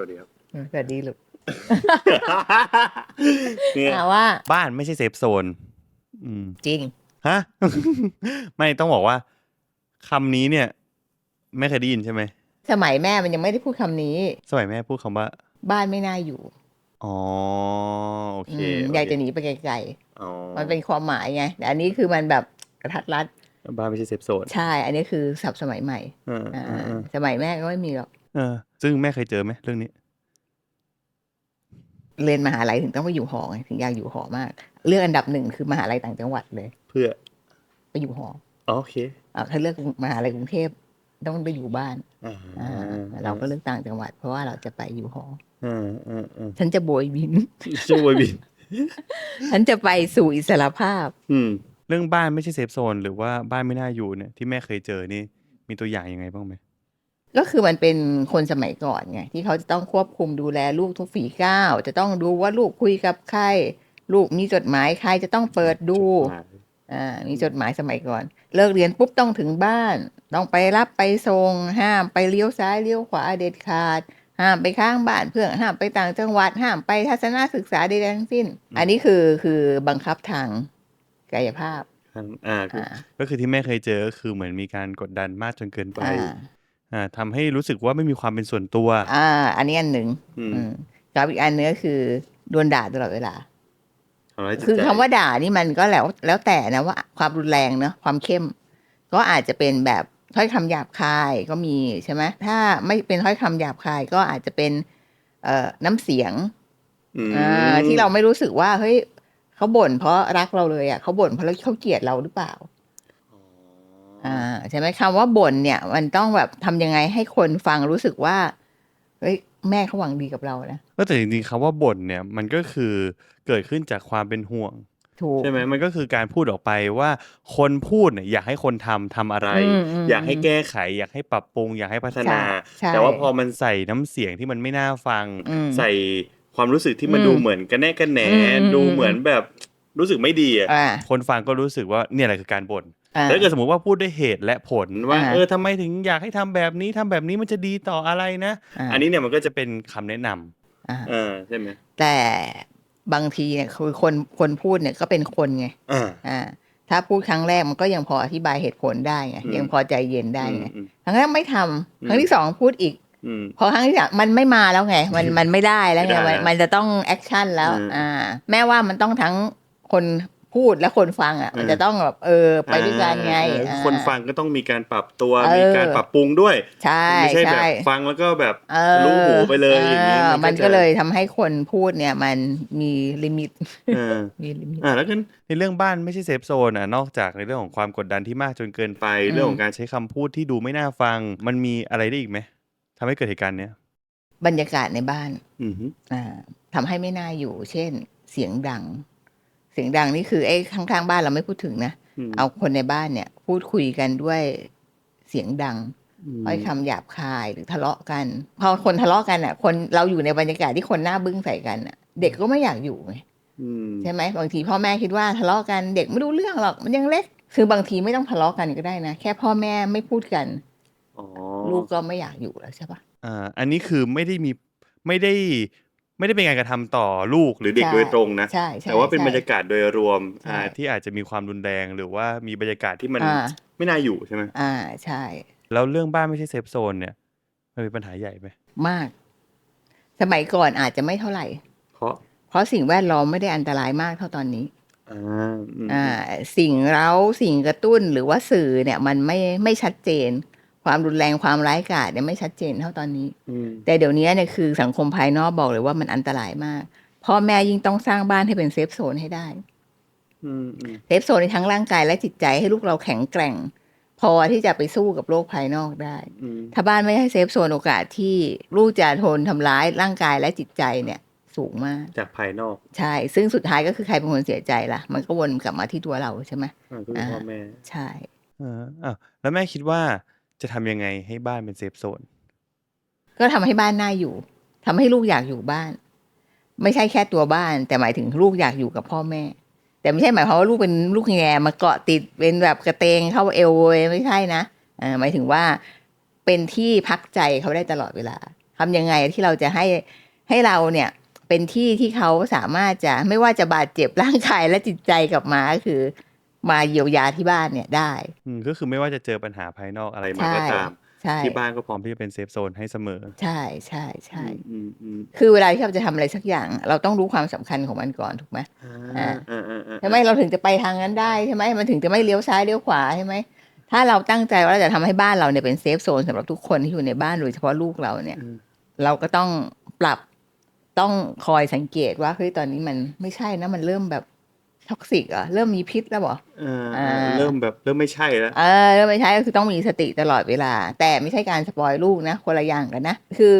วัสดีครับเออสวัสดีลูกเนี่ยอ่าว่าบ้านไม่ใช่เซฟโซน อืม จริง ฮะ ไม่ต้องบอกว่าคำนี้เนี่ย ไม่เคยได้ยินใช่ไหม สมัยแม่มันยังไม่ได้พูดคำนี้ สมัยแม่พูดคำว่า บ้านไม่น่าอยู่อ๋อโอเคอืมโเคอยากจะหนีไปไกลอ๋อๆมันเป็นความหมายไงแต่อันนี้คือมันแบบกระทัดรัดบ้านไม่ใช่เซฟโซนใช่ อันนี้คือศัพท์สมัยใหม่เอออ่าเออเออสมัยแม่ก็ไม่มีหรอก เออ ซึ่งแม่เคยเจอไหมเรื่องนี้ เรียนมหาลัยถึงต้องไปอยู่หอไงถึงอยากอยู่หอมาก เลือกอันดับหนึ่งคือมหาลัยต่างจังหวัดเลย เพื่อไปอยู่หออ๋อโอเคอ่าถ้าเลือกมหาลัยกรุงเทพต้องไปอยู่บ้านอ่าอ่าเราก็เลือกต่างจังหวัด เพราะว่าเราจะไปอยู่หออ่าอ่าอ่าฉันจะโบยบินช่วยบินฉันจะไปสู่อิสรภาพ อืม เรื่องบ้านไม่ใช่เซฟโซนหรือว่าบ้านไม่น่าอยู่เนี่ยที่แม่เคยเจอนี่ มีตัวอย่างยังไงบ้างไหม ก็คือมันเป็นคนสมัยก่อนไงที่เขาจะต้องควบคุมดูแลลูกทุกฝีก้าวจะต้องดูว่าลูกคุยกับใครลูกมีจดหมายใครจะต้องเปิดดูอ่ามีจดหมายสมัยก่อน เลิกเรียนปุ๊บต้องถึงบ้าน ต้องไปรับไปส่งห้ามไปเลี้ยวซ้ายเลี้ยวขวาเด็ดขาด ห้ามไปข้างบ้านเพื่อนห้ามไปต่างจังหวัดห้ามไปทัศนศึกษาใดๆทั้งสิ้น อันนี้คือคือบังคับทางกายภาพอ่าก็อ่าก็คือที่แม่เคยเจอก็คือเหมือนมีการกดดันมากจนเกินไป อ่าอ่าทำให้รู้สึกว่าไม่มีความเป็นส่วนตัว อ่า อันนี้อันหนึ่งอืม อืมกับอีกอันนึงก็คือโดนด่าตลอดเวลา ทำร้ายจิตคือใจคำว่าด่านี่มันก็แล้วแล้วแต่นะว่าความรุนแรงเนอะความเข้ม ก็อาจจะเป็นแบบถ้อยคำหยาบคายก็มีใช่ไหมถ้าไม่เป็นถ้อยคำหยาบคายก็อาจจะเป็นเอ่อน้ำเสียงอืมอ่าที่เราไม่รู้สึกว่าเฮ้ยเขาบ่นเพราะรักเราเลยอะเขาบ่นเพราะเขาเกลียดเราหรือเปล่า อ่าใช่ไหมคำว่าบ่นเนี่ย มันต้องแบบทำยังไงให้คนฟังรู้สึกว่าเฮ้ยแม่เขาหวังดีกับเรานะก็แต่จริงๆคำว่าบ่นเนี่ยมันก็คือเกิดขึ้นจากความเป็นห่วงถูกใช่ไหมมันก็คือการพูดออกไปว่าคนพูดเนี่ยอยากให้คนทำทำอะไรอืมอืมอยากให้แก้ไข อยากให้ปรับปรุง อยากให้พัฒนาใช่ใช่แต่ว่าพอมันใส่น้ำเสียงที่มันไม่น่าฟังอืมใส่ความรู้สึกที่มันอืมดูเหมือนกันแน่กันแหนอืมอืมดูเหมือนแบบรู้สึกไม่ดีอะอ่าคนฟังก็รู้สึกว่าเนี่ยแหละคือการบ่นอ่า แต่ถ้าเกิดสมมติว่าพูดด้วยเหตุและผลว่าอ่าเออทำไมถึงอยากให้ทำแบบนี้ทำแบบนี้มันจะดีต่ออะไรนะาอันนี้เนี่ยมันก็จะเป็นคำแนะนำอ่าเออใช่ไหมแต่บางทีเนี่ยคือคนคนพูดเนี่ยก็เป็นคนไงอ่าอ่าถ้าพูดครั้งแรกมันก็ยังพออธิบายเหตุผลได้ไงอืมยังพอใจเย็นได้ไงอืมครั้งแรกไม่ทำอืมครั้งที่สองพูดอีกอืมพอครั้งที่สามมันไม่มาแล้วไง มันมันไม่ได้แล้วไงไม่ได้มันมันจะต้องแอคชั่นแล้วอืมอ่า แม้ว่ามันต้องทั้งคน พูดและคนฟังอะอืมมันจะต้องแบบเออไปด้วยกันไงเอออ่าคนฟังก็ต้องมีการปรับตัวเออมีการปรับปรุงด้วย ใช่ไม่ใช่แบบใช่ฟังแล้วก็แบบเออรู้หูไปเลยอย่างนี้เออมันจะก็เลยทำให้คนพูดเนี่ยมันมีลิมิตเออมีลิมิตอ่าแล้วกันในเรื่องบ้านไม่ใช่เซฟโซนอะนอกจากในเรื่องของความกดดันที่มากจนเกินไปอืมเรื่องของการใช้คำพูดที่ดูไม่น่าฟัง มันมีอะไรได้อีกไหมทำให้เกิดเหตุการณ์เนี้ยบรรยากาศในบ้านอือฮึอ่าทำให้ไม่น่าอยู่ เช่น เสียงดัง เสียงดังนี่คือไอ้ข้างๆบ้านเราไม่พูดถึงนะมเอาคนในบ้านเนี่ย พูดคุยกันด้วยเสียงดังมถ้อยคำหยาบคายหรือทะเลาะกัน พอคนทะเลาะกันอะ คนเราอยู่ในบรรยากาศที่คนหน้าบึ้งใส่กันอะ เด็กก็ไม่อยากอยู่ไงอืมใช่ไหมบางทีพ่อแม่คิดว่าทะเลาะกันเด็กไม่รู้เรื่องหรอกมันยังเล็ก คือบางทีไม่ต้องทะเลาะกันก็ได้นะแค่พ่อแม่ไม่พูดกันอ๋อลูกก็ไม่อยากอยู่แล้วใช่ปะอ่าอันนี้คือไม่ได้มีไม่ได้ ไม่ได้เป็นการกระทำต่อลูกหรือเด็กใช่โดยตรงนะใช่ใช่แต่ว่าเป็นใช่บรรยากาศโดยรวมใช่อ่าที่อาจจะมีความรุนแรงหรือว่ามีบรรยากาศที่มันอ่าไม่น่าอยู่ใช่ไหมอ่าใช่ แล้วเรื่องบ้านไม่ใช่เซฟโซนเนี่ยมันเป็นปัญหาใหญ่ไหมมาก สมัยก่อนอาจจะไม่เท่าไหร่ เพราะ เพราะสิ่งแวดล้อมไม่ได้อันตรายมากเท่าตอนนี้อ่าอืมอ่าสิ่งเร้าสิ่งกระตุ้นหรือว่าสื่อเนี่ย มันไม่ไม่ชัดเจน ความรุนแรงความร้ายกาจเนี่ยไม่ชัดเจนเท่าตอนนี้อืมแต่เดี๋ยวนี้เนี่ยคือสังคมภายนอกบอกเลยว่ามันอันตรายมากพ่อแม่ยิ่งต้องสร้างบ้านให้เป็นเซฟโซนให้ได้อืมอืมเซฟโซนในทั้งร่างกายและจิตใจให้ลูกเราแข็งแกร่ง พอที่จะไปสู้กับโลกภายนอกได้อืมถ้าบ้านไม่ให้เซฟโซนโอกาสที่ลูกจะทนทำร้ายร่างกายและจิตใจเนี่ยสูงมาก จากภายนอก ใช่ ซึ่งสุดท้ายก็คือใครเป็นคนเสียใจล่ะ มันก็วนกลับมาที่ตัวเราใช่ไหมอ่าก็คือพ่อแม่ใช่อ่าอ้าวแล้วแม่คิดว่า จะทำยังไงให้บ้านเป็นเซฟโซน ก็ทำให้บ้านน่าอยู่ทำให้ลูกอยากอยู่บ้าน ไม่ใช่แค่ตัวบ้าน แต่หมายถึงลูกอยากอยู่กับพ่อแม่ แต่ไม่ใช่หมายความว่าลูกเป็นลูกแงมาเกาะติดเป็นแบบกระเตงเข้าเอวไม่ใช่นะหมายถึงว่าเป็นที่พักใจเขาได้ตลอดเวลาทำยังไงที่เราจะให้ให้เราเนี่ยเป็นที่ที่เขาสามารถจะไม่ว่าจะบาดเจ็บร่างกายและจิตใจกลับมาก็คือ มาเยียวยาที่บ้านเนี่ยได้ อืมก็คือไม่ว่าจะเจอปัญหาภายนอกอะไรมาใช่ก็ตาม ใช่ที่บ้านก็พร้อมที่จะเป็นเซฟโซนให้เสมอ ใช่ใช่ใช่อืมอืมคือเวลาที่เราจะทำอะไรสักอย่าง เราต้องรู้ความสำคัญของมันก่อนถูกไหม อ่าอ่าอ่าอ่าใช่ไหมเราถึงจะไปทางนั้นได้ใช่ไหมมันถึงจะไม่เลี้ยวซ้ายเลี้ยวขวาใช่ไหมถ้าเราตั้งใจว่าเราจะทำให้บ้านเราเนี่ยเป็นเซฟโซนสำหรับทุกคนที่อยู่ในบ้านโดยเฉพาะลูกเราเนี่ย อืมเราก็ต้องปรับต้องคอยสังเกตว่าเฮ้ยตอนนี้มันไม่ใช่นะมันเริ่มแบบ ท็อกซิกอะเริ่มมีพิษแล้วเหรออ่าอ่าเริ่มแบบเริ่มไม่ใช่แล้ว เออเริ่มไม่ใช่ก็คือต้องมีสติตลอดเวลา แต่ไม่ใช่การสปอยลูกนะคนละอย่างกันนะ คือ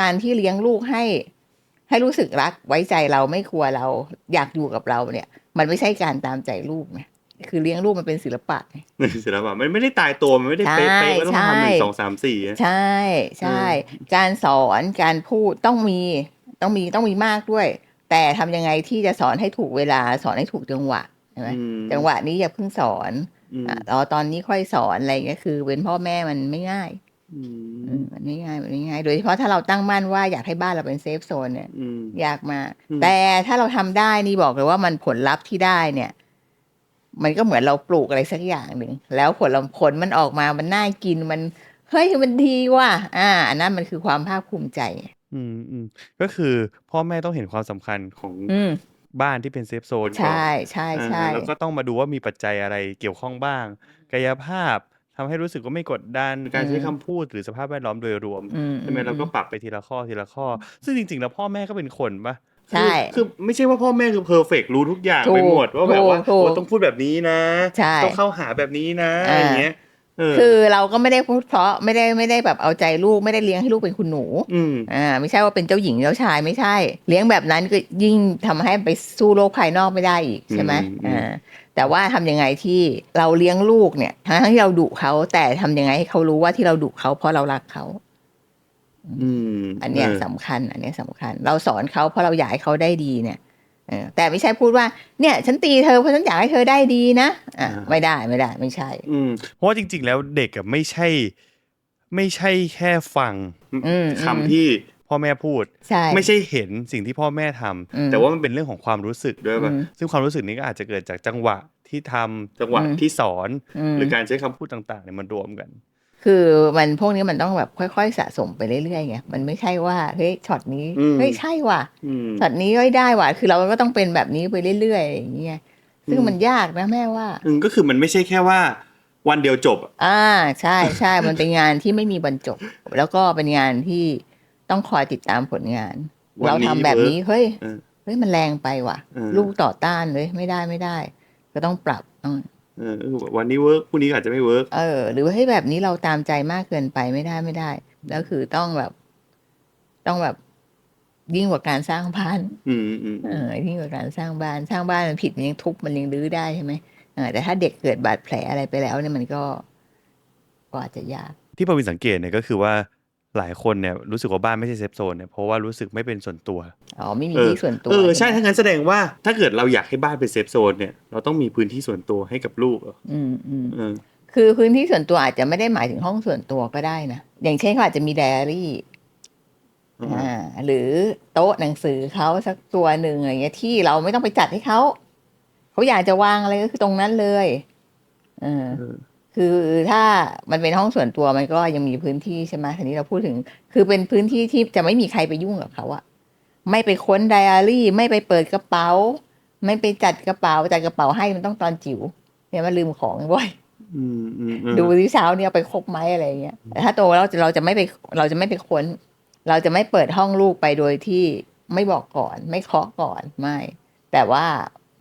การที่เลี้ยงลูกให้ ให้รู้สึกรักไว้ใจเราไม่กลัวเราอยากอยู่กับเราเนี่ย มันไม่ใช่การตามใจลูกไงคือเลี้ยงลูกมันเป็นศิลปะไงนี่ศิลปะมันไม่ได้ตายตัวมันไม่ได้เป๊ะใช่ๆว่าต้องทำหนึ่ใช่งสองสามสี่อะ ใช่ใช่ การสอนการพูดต้องมีต้องมีต้องมีมากด้วย แต่ทำยังไงที่จะสอนให้ถูกเวลาสอนให้ถูกจังหวะใช่ไหมอืมจังหวะนี้อย่าเพิ่งสอนอืมอะรอตอนนี้ค่อยสอนอะไรอย่างเงี้ยคือเป็นพ่อแม่มันไม่ง่ายอือืมมมันไม่ง่ายมันไม่ง่าย โดยเฉพาะถ้าเราตั้งมั่นว่าอยากให้บ้านเราเป็นเซฟโซนเนี่ยอืมยากมากอืมแต่ถ้าเราทำได้นี่บอกเลยว่ามันผลลัพธ์ที่ได้เนี่ย มันก็เหมือนเราปลูกอะไรสักอย่างหนึ่งแล้วผลลัพธ์ผลมันออกมามันน่ากินมันเฮ้ยมันดีว่ะอ่าอันนั้นมันคือความภาคภูมิใจ อืม อืม ก็คือพ่อแม่ต้องเห็นความสำคัญของอืม บ้านที่เป็นเซฟโซนก่อน ใช่ใช่ใช่อ่าแล้วก็ต้องมาดูว่ามีปัจจัยอะไรเกี่ยวข้องบ้าง กายภาพทำให้รู้สึกว่าไม่กดดันการใช้คำพูด หรือสภาพแวดล้อมโดยรวม อืมใช่ไหมเราก็ปรับไปทีละข้อทีละข้อ ซึ่งจริง ๆ แล้วพ่อแม่ก็เป็นคนปะใช่ คือ คือไม่ใช่ว่าพ่อแม่คือเพอร์เฟกรู้ทุกอย่างถูกไปหมดว่าแบบว่าถูกโอ้ต้องพูดแบบนี้นะ ใช่ ต้องเข้าหาแบบนี้นะ อ่า อย่างเงี้ยเออ คือเราก็ไม่ได้พูดเพราะไม่ได้ไม่ได้แบบเอาใจลูกไม่ได้เลี้ยงให้ลูกเป็นคุณหนูอืมอ่าไม่ใช่ว่าเป็นเจ้าหญิงเจ้าชายไม่ใช่ เลี้ยงแบบนั้นก็ยิ่งทำให้ไปสู้โลกภายนอกไม่ได้อีกใช่ไหมอืมอืมอ่าแต่ว่าทำยังไงที่เราเลี้ยงลูกเนี่ยทั้งที่เราดุเขาแต่ทำยังไงให้เขารู้ว่าที่เราดุเขาเพราะเรารักเขาอืมอันเนี้ยเออสำคัญ อันเนี้ยสำคัญ เราสอนเขาเพราะเราอยากให้เขาได้ดีเนี่ยเออ แต่ไม่ใช่พูดว่าเนี่ยฉันตีเธอเพราะฉันอยากให้เธอได้ดีนะอะไม่ได้ไม่ได้ไม่ใช่ อืมเพราะว่าจริง ๆ แล้วเด็กอะไม่ใช่ ไม่ใช่แค่ฟังอืมคำที่พ่อแม่พูดใช่ไม่ใช่เห็นสิ่งที่พ่อแม่ทำอืมแต่ว่ามันเป็นเรื่องของความรู้สึกด้วยป่ะอืมซึ่งความรู้สึกนี้ก็อาจจะเกิดจากจังหวะที่ทำจังหวะอืมที่สอนมหรือการใช้คำพูดต่างๆเนี่ยมันรวมกัน คือมันพวกนี้มันต้องแบบค่อย ๆ สะสมไปเรื่อยๆไงมันไม่ใช่ว่าเฮ้ยช็อตนี้อืมเฮ้ยใช่ว่ะอืมช็อตนี้ก็ได้ว่ะคือเราก็ต้องเป็นแบบนี้ไปเรื่อยๆอย่างเงี้ยซึ่งอืมมันยากนะแม่ว่าอืมก็คือมันไม่ใช่แค่ว่า วันเดียวจบอะอ่าใช่ใช่มันเป็นงานที่ไม่มีบรรจบ แล้วก็เป็นงานที่ต้องคอยติดตามผลงานวันเราทำแบบนี้เฮ้ยเออเฮ้ยมันแรงไปว่ะเออลูกต่อต้านเลยไม่ได้ไม่ได้ ก็ต้องปรับต้อง เออก็คือแบบวันนี้เวิร์กพรุ่งนี้อาจจะไม่เวิร์กเออ หรือว่าให้ยแบบนี้เราตามใจมากเกินไปไม่ได้ไม่ได้ แล้วคือต้องแบบ ต้องแบบยิ่งกว่าการสร้างบ้าน อืมอืมเออยิ่งกว่าการสร้างบ้าน สร้างบ้านมันผิดมันยังทุบมันยังรื้อได้ใช่ไหมเออแต่ถ้าเด็กเกิดบาดแผลอะไรไปแล้วเนี่ยมันก็ก็อาจจะยาก ที่ปวินสังเกตเนี่ยก็คือว่า หลายคนเนี่ยรู้สึกว่าบ้านไม่ใช่เซฟโซนเนี่ยเพราะว่ารู้สึกไม่เป็นส่วนตัวอ๋อไม่มีเออที่ส่วนตัวเออใช่ไหมถ้างั้นแสดงว่าถ้าเกิดเราอยากให้บ้านเป็นเซฟโซนเนี่ยเราต้องมีพื้นที่ส่วนตัวให้กับลูกเหรออืมอืมเออคือพื้นที่ส่วนตัวอาจจะไม่ได้หมายถึงห้องส่วนตัวก็ได้นะอย่างเช่นเขาอาจจะมีไดอารี่อ่าอ่าหรือโต๊ะหนังสือเขาสักตัวหนึ่งอะไรเงี้ยที่เราไม่ต้องไปจัดให้เขาเขาอยากจะวางอะไรก็คือตรงนั้นเลยเออเออ คือถ้ามันเป็นห้องส่วนตัวมันก็ยังมีพื้นที่ใช่ไหมทีนี้เราพูดถึง คือเป็นพื้นที่ที่จะไม่มีใครไปยุ่งกับเขาอะไม่ไปค้นไดอารี่ ไม่ไปเปิดกระเป๋า ไม่ไปจัดกระเป๋าจัดกระเป๋าให้มันต้องตอนจิ๋วเนี่ยมันลืมของบ่อยอืมอืมอืมดูที่เช้าเนี่ยเอาไปครบไหมอะไรเงี้ยแต่ถ้าโตแล้วเราจะไม่ไปเราจะไม่ไปค้น เราจะไม่เปิดห้องลูกไปโดยที่ไม่บอกก่อน ไม่เคาะก่อนไม่ แต่ว่า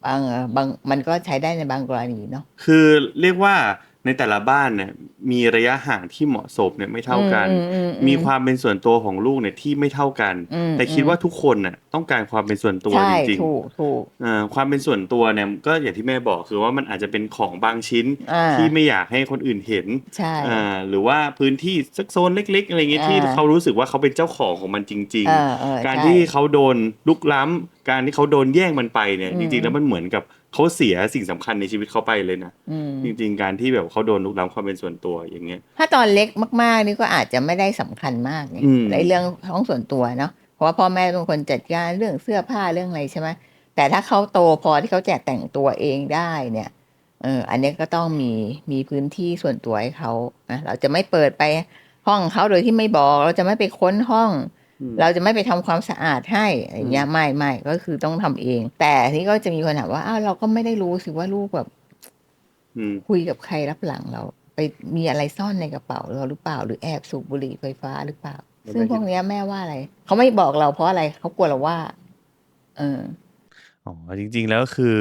บางบางมันก็ใช้ได้ในบางกรณีเนาะคือเรียกว่า ในแต่ละบ้านเนี่ยมีระยะห่างที่เหมาะสมเนี่ยไม่เท่ากันอือือืมีความเป็นส่วนตัวของลูกเนี่ยที่ไม่เท่ากันอืมแต่คิดอืมว่าทุกคนน่ะต้องการความเป็นส่วนตัวใช่จริงถูกถูกๆอ่าความเป็นส่วนตัวเนี่ยก็อย่างที่แม่บอกคือว่ามันอาจจะเป็นของบางชิ้นอ่าที่ไม่อยากให้คนอื่นเห็นใช่อ่าหรือว่าพื้นที่สักโซนเล็ก ๆ อะไรเงี้ยอ่าที่เขารู้สึกว่าเขาเป็นเจ้าของของมันจริงเออเออๆการใช่ที่เขาโดนลุกล้ำการที่เขาโดนแย่งมันไปเนี่ยอืมจริงๆแล้วมันเหมือนกับ เขาเสียสิ่งสำคัญในชีวิตเขาไปเลยนะอืมจริง ๆ การที่แบบเขาโดนลุกล้ำความเป็นส่วนตัวอย่างเงี้ย ถ้าตอนเล็กมากๆ นี่ก็อาจจะไม่ได้สำคัญมากไงอืมในเรื่องของส่วนตัวเนาะเพราะว่าพ่อแม่เป็นคนจัดการเรื่องเสื้อผ้าเรื่องอะไรใช่ไหมแต่ถ้าเขาโตพอที่เขาจะแต่งตัวเองได้เนี่ยเอออันนี้ก็ต้องมีมีพื้นที่ส่วนตัวให้เขานะเราจะไม่เปิดไปห้องเขาโดยที่ไม่บอก เราจะไม่ไปค้นห้องอืม เราจะไม่ไปทำความสะอาดให้อะไรเงี้ยไม่ไม่ก็คือต้องทำเอง แต่ทีนี้ก็จะมีคนถามว่าอ้าวเราก็ไม่ได้รู้สิว่าลูกแบบอืมคุยกับใครรับหลังเรา ไปมีอะไรซ่อนในกระเป๋าเราหรือเปล่า หรือแอบสูบบุหรี่ไฟฟ้าหรือเปล่า ซึ่งพวกเนี้ยแม่ว่าอะไรเขาไม่บอกเราเพราะอะไรเขากลัวเราว่า เอออ๋อจริง ๆ แล้วคือ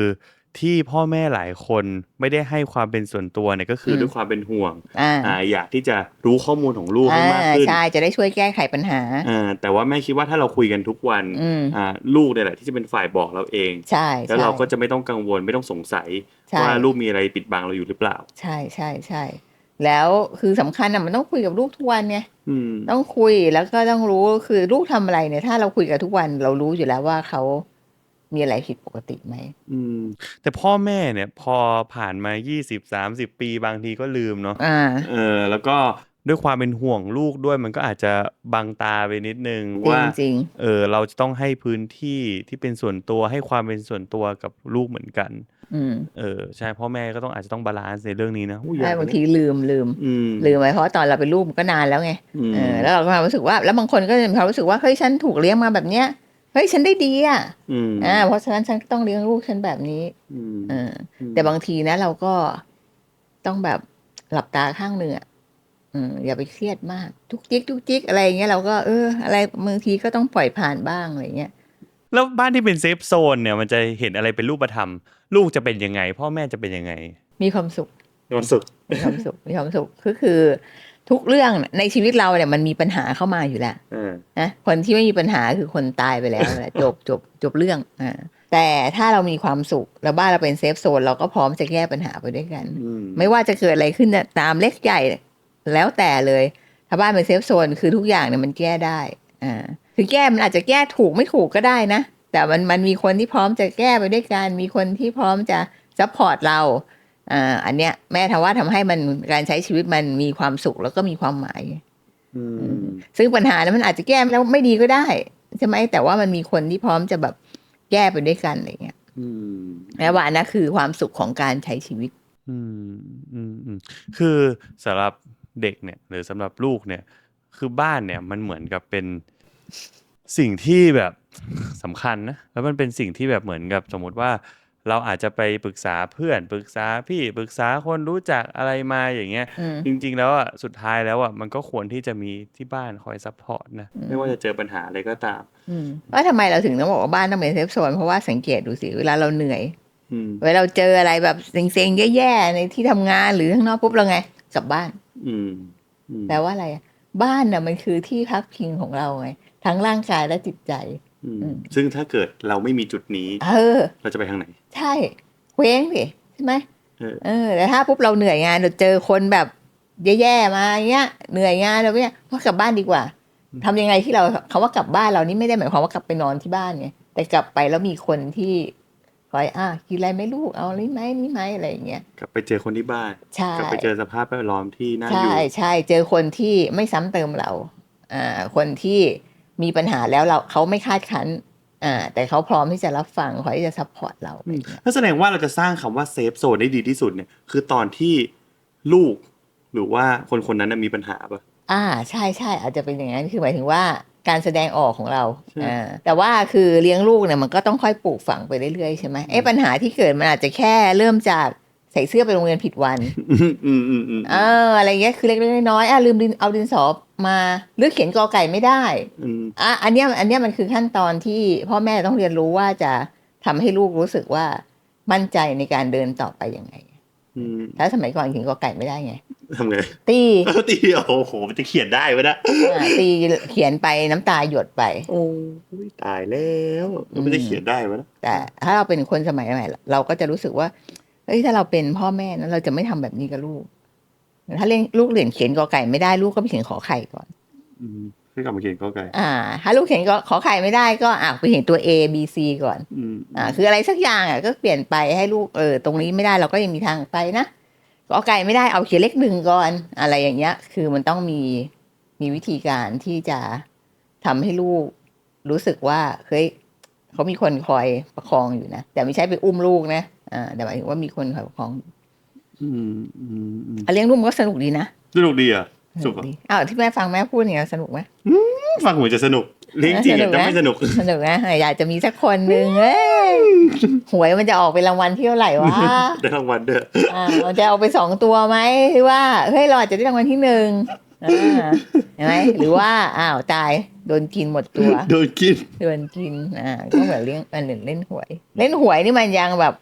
ที่พ่อแม่หลายคนไม่ได้ให้ความเป็นส่วนตัวเนี่ยก็คืออมด้วยความเป็นห่วงอ่าอ่าอยากที่จะรู้ข้อมูลของลูกให้อ่ามากขึ้นใช่จะได้ช่วยแก้ไขปัญหาอ่าแต่ว่าแม่คิดว่าถ้าเราคุยกันทุกวันอืมอ่าลูกเนี่ยแหละที่จะเป็นฝ่ายบอกเราเองใช่แล้วใช่เราก็จะไม่ต้องกังวลไม่ต้องสงสัยใช่ว่าลูกมีอะไรปิดบังเราอยู่หรือเปล่า ใช่ใช่ใช่แล้วคือสำคัญอะมันต้องคุยกับลูกทุกวันไงอืมต้องคุยแล้วก็ต้องรู้คือลูกทำอะไรเนี่ยถ้าเราคุยกับทุกวันเรารู้อยู่แล้วว่าเขา มีอะไรผิดปกติไหมอืม แต่พ่อแม่เนี่ย พอผ่านมายี่สิบสามสิบปีบางทีก็ลืมเนาะอ่า เออ แล้วก็ด้วยความเป็นห่วงลูกด้วยมันก็อาจจะบังตาไปนิดนึงจริงว่าจริงเออเราจะต้องให้พื้นที่ที่เป็นส่วนตัวให้ความเป็นส่วนตัวกับลูกเหมือนกันอืมเออใช่พ่อแม่ก็ต้องอาจจะต้องบาลานซ์ในเรื่องนี้นะอุ้ยใช่ยากบางทีลืมลืมอืมลืมไว้เพราะว่าตอนเราเป็นลูกมันก็นานแล้วไงอืมเออแล้วเราก็มีความรู้สึกว่า แล้วบางคนก็จะมีความรู้สึกว่าเฮ้ยฉันถูกเลี้ยงมาแบบเนี้ย เฮ้ยฉันได้ดีอะอืมอ่าเพราะฉะนั้นฉันก็ต้องเลี้ยงลูกฉันแบบนี้อืมเออแต่บางทีนะเราก็ต้องแบบหลับตาข้างหนึ่งอะอืมอย่าไปเครียดมากทุกจิกทุกจิกอะไรอย่างเงี้ยเราก็เออ อะไรบางทีก็ต้องปล่อยผ่านบ้างอะไรเงี้ยแล้วบ้านที่เป็นเซฟโซนเนี่ยมันจะเห็นอะไรเป็นรูปธรรม ลูกจะเป็นยังไง พ่อแม่จะเป็นยังไง มีความสุขนอนสุขมีความสุขมีความสุขก็คือ ทุกเรื่องในชีวิตเราเนี่ยมันมีปัญหาเข้ามาอยู่แล้วอ่านะคนที่ไม่มีปัญหาคือคนตายไปแล้วแหละจบจบจบเรื่องอ่าแต่ถ้าเรามีความสุขแล้วบ้านเราเป็นเซฟโซนเราก็พร้อมจะแก้ปัญหาไปด้วยกันอืมไม่ว่าจะเกิดอะไรขึ้นเนี่ยตามเล็กใหญ่แล้วแต่เลย ถ้าบ้านเป็นเซฟโซนคือทุกอย่างเนี่ยมันแก้ได้อ่าคือแก้มันอาจจะแก้ถูกไม่ถูกก็ได้นะ แต่มันมันมีคนที่พร้อมจะแก้ไปด้วยกัน มีคนที่พร้อมจะซัพพอร์ตเรา อ่าอันเนี้ยแม่ทว่าทำให้มันการใช้ชีวิตมันมีความสุขแล้วก็มีความหมายอืมซึ่งปัญหานั้นมันอาจจะแก้แล้วไม่ดีก็ได้ใช่ไหมแต่ว่ามันมีคนที่พร้อมจะแบบแก้ไปด้วยกันอะไรเงี้ยอืมแม้ว่าอันนั้นคือความสุขของการใช้ชีวิต อืมอืมอืมคือสำหรับเด็กเนี่ย หรือสำหรับลูกเนี่ย คือบ้านเนี่ย มันเหมือนกับเป็นสิ่งที่แบบสำคัญนะแล้วมันเป็นสิ่งที่แบบเหมือนกับสมมติว่า เราอาจจะไปปรึกษาเพื่อน ปรึกษาพี่ปรึกษาคนรู้จักอะไรมาอย่างเงี้ย อืมจริง ๆ แล้วอะสุดท้ายแล้วอะมันก็ควรที่จะมีที่บ้านคอยซัพพอร์ตนะ อืมไม่ว่าจะเจอปัญหาอะไรก็ตาม อืมว่าทำไมเราถึงต้องบอกว่าบ้านต้องเป็นเซฟโซนเพราะว่าสังเกตดูสิเวลาเราเหนื่อย อืม เวลาเราเจออะไรแบบเซ็งๆแย่ๆในที่ทำงานหรือข้างนอกปุ๊บเราไงกลับบ้าน อืมอืมแปลว่าอะไรอะบ้านน่ะมันคือที่พักพิงของเราไงทั้งร่างกายและจิตใจอืมอืม ซึ่งถ้าเกิดเราไม่มีจุดนี้ เออ เราจะไปทางไหน ใช่เคว้งสิใช่ไหมเออเออแต่ถ้าปุ๊บเราเหนื่อยงานเราเจอคนแบบแย่ๆมาอย่างเงี้ย เหนื่อยงานเราเนี่ยก็กลับบ้านดีกว่าทำยังไงที่เราคำว่ากลับบ้านเรานี่ไม่ได้หมายความว่ากลับไปนอนที่บ้านไงแต่กลับไปแล้วมีคนที่คอยอะกินอะไรไหมลูกเอาอะไรไหมนี่ไหมอะไรอย่างเงี้ยกลับไปเจอคนที่บ้านใช่กลับไปเจอสภาพแวดล้อมที่น่าอใช่ยู่ใช่เจอคนที่ไม่ซ้ำเติมเราอ่าคนที่ มีปัญหาแล้วเราเขาไม่คาดคั้นอ่าแต่เขาพร้อมที่จะรับฟังพร้อมที่จะซัพพอร์ตเราอืมนั่นแสดงว่าเราจะสร้างคำว่าเซฟโซนได้ดีที่สุดเนี่ยคือตอนที่ลูก หรือว่าคนคนนั้นนะมีปัญหาปะอ่าใช่ใช่อาจจะเป็นอย่างนั้นคือหมายถึงว่าการแสดงออกของเราใช่อ่าแต่ว่าคือเลี้ยงลูกเนี่ยมันก็ต้องค่อยปลูกฝังไปเรื่อยๆใช่ไหมเอ๊ะปัญหาที่เกิดมันอาจจะแค่เริ่มจากใส่เสื้อไปโรงเรียนผิดวัน อืมอืมอืมอืมเอออะไรเงี้ยคือเล็กๆน้อยๆอะลืมดินเอาดินสอ มาหรือเขียนกอไก่ไม่ได้อืมอะอันเนี้ยอันเนี้ยมันคือขั้นตอนที่พ่อแม่ต้องเรียนรู้ว่าจะทำให้ลูกรู้สึกว่ามั่นใจในการเดินต่อไปยังไงอืมถ้าสมัยก่อนเขียนกอไก่ไม่ได้ไงทำไงตีตีโอ้โหมันจะเขียนได้ไหมนะอ่าตีเขียนไปน้ำตาหยดไปโอ้ยตายแล้วมันจะเขียนได้ไหมนะแต่ถ้าเราเป็นคนสมัยใหม่เราก็จะรู้สึกว่าเฮ้ยถ้าเราเป็นพ่อแม่นะเราจะไม่ทำแบบนี้กับลูก ถ้าเลี้ยงลูกเรียนเขียนกอไก่ไม่ได้ลูกก็ไปเขียนขอไข่ก่อนอืมให้กลับมาเขียนกอไก่ อ่า ถ้าลูกเห็นก็ขอไข่ไม่ได้ก็อะไปเห็นตัว A B C ก่อนอืมอ่า คืออะไรสักอย่างอะก็เปลี่ยนไปให้ลูกเออตรงนี้ไม่ได้เราก็ยังมีทางไปนะกอไก่ไม่ได้เอาเขียนเลขหนึ่งก่อน อะไรอย่างเงี้ย คือมันต้องมีมีวิธีการที่จะทำให้ลูกรู้สึกว่าเฮ้ยเขามีคนคอยประคองอยู่นะแต่ไม่ใช่ไปอุ้มลูกนะอ่าแต่หมายถึงว่ามีคนคอยประคองอื มอืมอืมอะเลี้ยงลูกมันก็สนุกดีนะสนุกดีอะสนุกสอะดีอ้าวที่แม่ฟังแม่พูดเนี่ยสนุกไหม ฟังเหมือนจะสนุกเลี้ยงจริงสนุอะกจะไหมไม่สนุก สนุกนะอยากจะมีสักคนหนึ่งเอ้ยหวยมันจะออกเป็นรางวัลที่เท่าไหร่วะได้รางวัลเด้ออ่ามันจะเอาไปสองตัวไหมหรือว่าเฮ้ยเราอาจจะได้รางวัลที่หนึ่งอ่าเห็นไหมหรือว่าอ้าวตายโดนกินหมดตัว โดนกิน โดนกินอ่าก็เหมือนเลี้ยงมันเหมือนเล่นหวย เล่นหวยนี่มันยังแบบ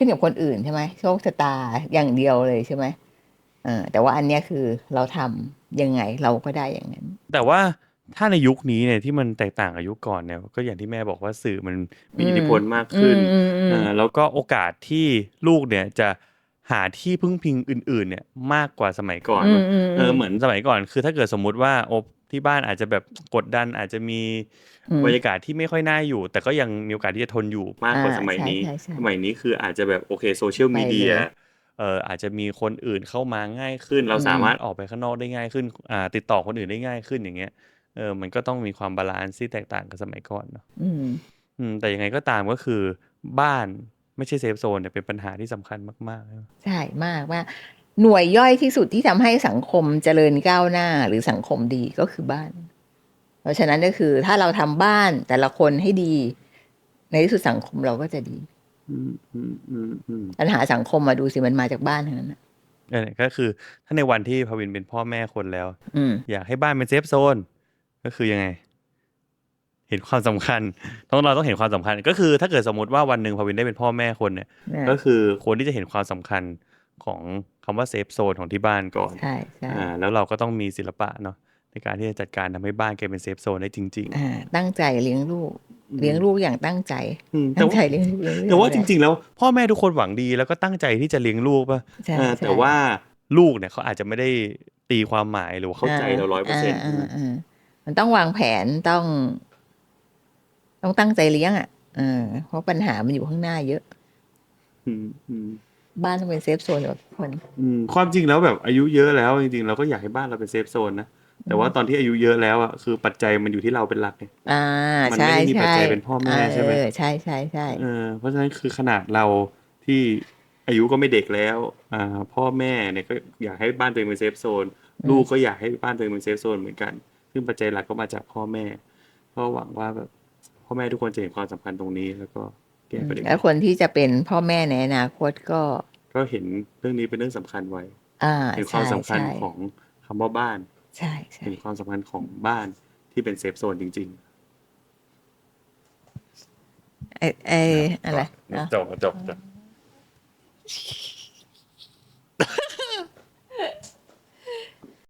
ขึ้นกับคนอื่นใช่ไหมโชคชะตาอย่างเดียวเลยใช่ไหมเออแต่ว่าอันเนี้ยคือเราทำยังไงเราก็ได้อย่างนั้น แต่ว่าถ้าในยุคนี้เนี่ยที่มันแตกต่างกับยุคก่อนเนี่ยก็อย่างที่แม่บอกว่าสื่อมันมีอิทธิพลมากขึ้นอืมอืมอืมเอ่อแล้วก็โอกาสที่ลูกเนี่ยจะหาที่พึ่งพิงอื่น ๆ เนี่ยมากกว่าสมัยก่อนอืมอืมเออเหมือนสมัยก่อนคือถ้าเกิดสมมุติว่าโอ ที่บ้านอาจจะแบบกดดันอาจจะมีอืมบรรยากาศที่ไม่ค่อยน่าอยู่ แต่ก็ยังมีโอกาสที่จะทนอยู่มากกว่าอ่าสมัยนี้ใช่ใช่ใช่สมัยนี้คืออาจจะแบบโอเคโซเชียลไปมีเดียเลยเอ่ออาจจะมีคนอื่นเข้ามาง่ายขึ้น เราอืมสามารถออกไปข้างนอกได้ง่ายขึ้นอ่าติดต่อคนอื่นได้ง่ายขึ้นอย่างเงี้ยเออมันก็ต้องมีความบาลานซ์ที่แตกต่างกับสมัยก่อนเนาะอืมอืมแต่ยังไงก็ตามก็คือบ้านไม่ใช่เซฟโซนเนี่ยเป็นปัญหาที่สำคัญมากๆนะใช่มากว่า หน่วยย่อยที่สุดที่ทำให้สังคมเจริญก้าวหน้าหรือสังคมดีก็คือบ้าน เพราะฉะนั้นก็คือถ้าเราทำบ้านแต่ละคนให้ดี ในที่สุดสังคมเราก็จะดีอืมอืมอืมอืมปัญหาสังคมมาดูสิมันมาจากบ้านทั้งนั้นน่ะนั่นแหละก็คือ ถ้าในวันที่พวินเป็นพ่อแม่คนแล้ว อืมอยากให้บ้านเป็นเซฟโซน ก็คือยังไง เห็นความสำคัญ ต้องเราต้องเห็นความสำคัญ ก็คือถ้าเกิดสมมติว่าวันหนึ่งพวินได้เป็นพ่อแม่คนเนี่ยนะก็คือควรที่จะเห็นความสำคัญของ คำว่าเซฟโซนของที่บ้านก่อนใช่ใช่อ่าแล้วเราก็ต้องมีศิลปะเนาะในการที่จะจัดการทำให้บ้านแกเป็นเซฟโซนได้จริงอ่าตั้งใจเลี้ยงลูกอืมเลี้ยงลูกอย่างตั้งใจๆอืมแต่ตั้งว่าใจเลี้ยงลูกเลี้ยงลูกแต่ว่าอย่จนั้นริง ๆ แล้ว พ่อแม่ทุกคนหวังดีแล้วก็ตั้งใจที่จะเลี้ยงลูกป่ะใช่อ่าใช่แต่ว่าลูกเนี่ยเขาอาจจะไม่ได้ตีความหมายหรือว่าเข้าใจเราร้อยเปอร์เซ็นต์าาามันต้องวางแผนต้อง ต้องตั้งใจเลี้ยงอะเออเพราะปัญหามันอยู่ข้างหน้าเยอะ อืมอืม บ้านต้องเป็นเซฟโซนสำหรับทุกคนอืมความจริงแล้วแบบอายุเยอะแล้วจริงๆเราก็อยากให้บ้านเราเป็นเซฟโซนนะแต่ว่าตอนที่อายุเยอะแล้วอะคือปัจจัยมันอยู่ที่เราเป็นหลักไงอ่ามันใช่ไม่ได้มีปัจใช่จัยเป็นพ่อแม่ใช่ไหมเออใช่ใช่ใช่เออเพราะฉะนั้นคือขนาดเราที่อายุก็ไม่เด็กแล้วอ่าพ่อแม่เนี่ยก็อยากให้บ้านตัวเองเป็นเซฟโซนลูกก็อยากให้บ้านตัวเองเป็นเซฟโซนเหมือนกัน ซึ่งปัจจัยหลักก็มาจากพ่อแม่ก็หวังว่าแบบพ่อแม่ทุกคนจะเห็นความสำคัญตรงนี้แล้วก็ แก้ประเด็นแล้วคนที่จะเป็นพ่อแม่ในอนาคตก็ ก็เห็นเรื่องนี้เป็นเรื่องสำคัญไว้อ่าเห็นความใช่สำคัญใช่ของคำว่าบ้านใช่ใช่เห็นความสำคัญของบ้านที่เป็นเซฟโซนจริงไอไอๆอะไรอะจบจบจบ